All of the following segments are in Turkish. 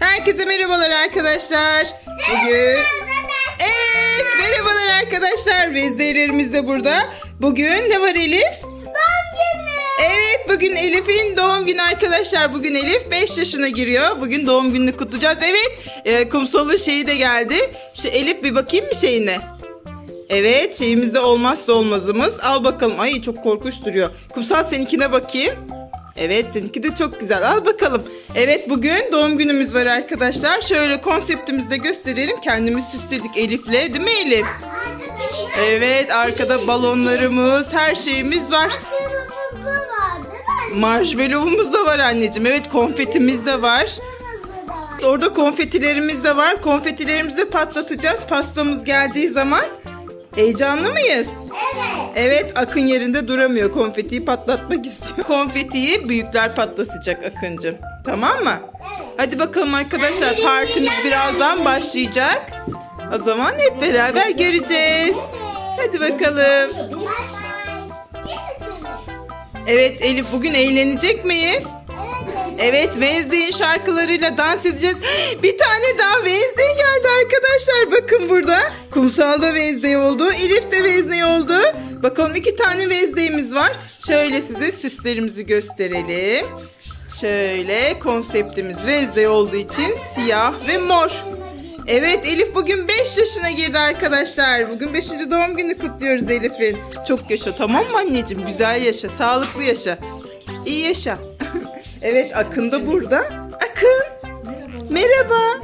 Herkese merhabalar arkadaşlar. Bugün Evet merhabalar arkadaşlar. Veznelerimiz de burada. Bugün ne var Elif? Evet bugün Elif'in doğum günü arkadaşlar. Bugün Elif 5 yaşına giriyor. Bugün doğum gününü kutlayacağız. Evet e, kumsalın şeyi de geldi. Şu Elif bir bakayım mı şeyine? Evet şeyimizde olmazsa olmazımız. Al bakalım. Ay çok korkunç duruyor. Kumsal seninkine bakayım. Evet seninki de çok güzel. Al bakalım. Evet bugün doğum günümüz var arkadaşlar. Şöyle konseptimizi de gösterelim. Kendimiz süsledik Elif'le. Değil mi Elif? Evet arkada balonlarımız her şeyimiz var. Marshmallow'umuz da var anneciğim. Evet konfetimiz de var. Orada konfetilerimiz de var. Konfetilerimizi patlatacağız pastamız geldiği zaman. Heyecanlı mıyız? Evet. Evet Akın yerinde duramıyor. Konfetiyi patlatmak istiyor. Konfetiyi büyükler patlatacak Akıncım. Tamam mı? Hadi bakalım arkadaşlar partimiz birazdan başlayacak. O zaman hep beraber göreceğiz. Hadi bakalım. Evet Elif bugün eğlenecek miyiz? Evet. Wednesday'in şarkılarıyla dans edeceğiz. Bir tane daha Wednesday geldi arkadaşlar. Bakın burada. Kumsalda Wednesday oldu. Elif de Wednesday oldu. Bakalım iki tane Wednesday'imiz var. Şöyle size süslerimizi gösterelim. Şöyle konseptimiz Wednesday olduğu için siyah ve mor. Evet Elif bugün 5 yaşına girdi arkadaşlar. Bugün 5. doğum günü kutluyoruz Elif'in. Çok yaşa tamam mı anneciğim? Güzel yaşa, sağlıklı yaşa. İyi yaşa. Evet Akın da burada. Akın. Merhaba.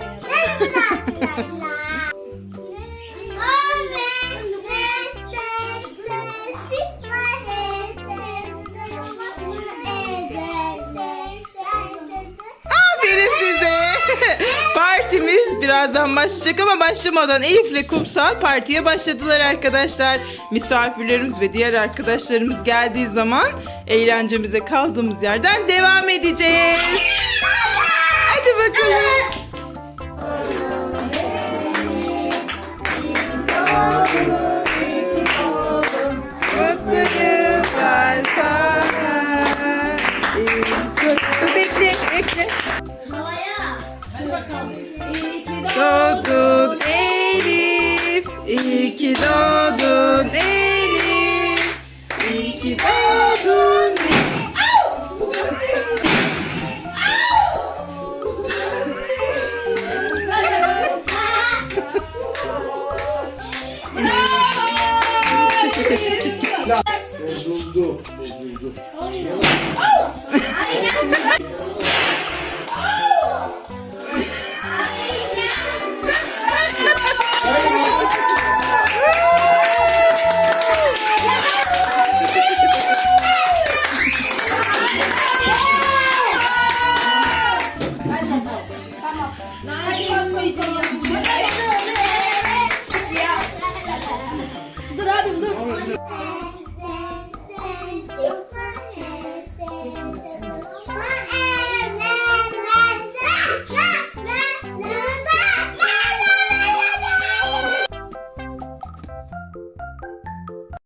Birazdan başlayacak ama başlamadan Elif'le Kumsal partiye başladılar arkadaşlar. Misafirlerimiz ve diğer arkadaşlarımız geldiği zaman eğlencemize kaldığımız yerden devam edeceğiz. Hadi bakalım. Doğdun Elif, iyi ki doğdun Elif, iyi ki doğdun Elif. Bozuldu, bozuldu. easy.